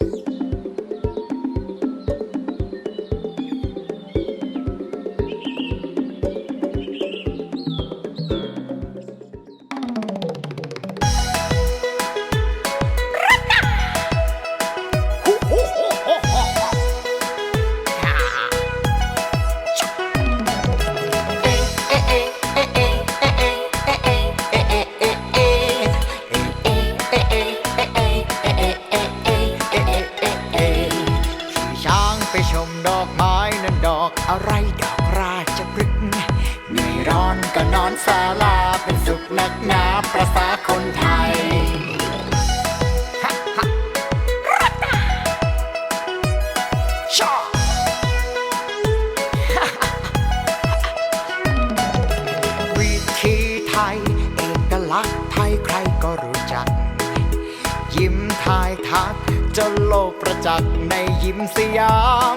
Thank you. ดอกไม้นั้นดอกอะไรดอกราชพฤกษ์เหนื่อยร้อนก็นอนศาลาเป็นสุขนักหนาประสาคนไทยชอบวิธีไทย เอกลักษณ์ไทยใครก็รู้จัก ยิ้มทายทักจนโลกประจักษ์ในยิ้มสยาม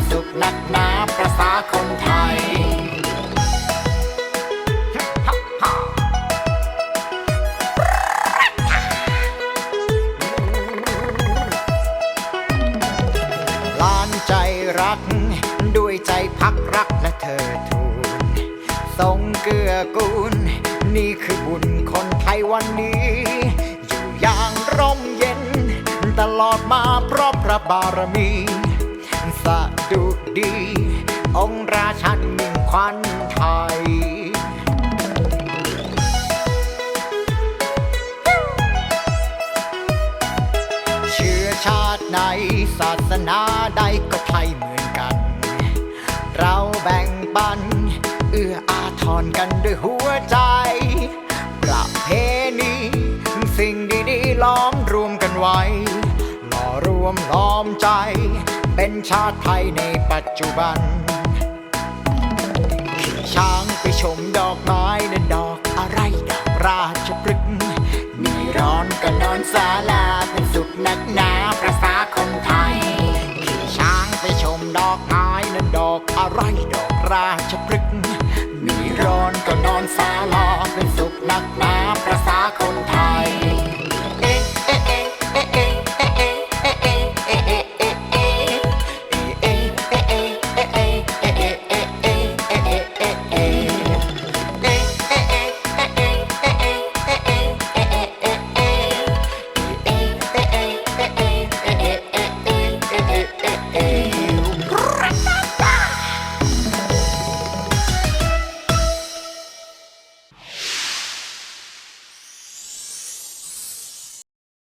สุขนักหนาประสาคนไทยลานใจรัก ด้วยใจพักรักและเธอทูลทรงเกื้อกูล นี่คือบุญคนไทยวันนี้ อยู่อย่างร่มเย็น ตลอดมาเพราะพระบารมี สะดุดี องค์ราชันมิ่งขวัญไทย เชื้อชาติไหนศาสนาใดก็ไทยเหมือนกัน เราแบ่งปัน เอื้ออาทรกันด้วยหัวใจ ประเพณีสิ่งดีๆล้อมรวมกันไว้ วมล้อมใจ เป็นชาติไทยในปัจจุบันขี่ช้างไปชมดอกไม้นั้นดอกอะไรดอกราชพฤกษ์เหนื่อยร้อนก็นอนศาลาเป็นสุขนักหนาประสาคนไทย ขี่ช้างไปชมดอกไม้นั้นดอกอะไรดอกราชพฤกษ์เหนื่อยร้อนก็นอนศาลา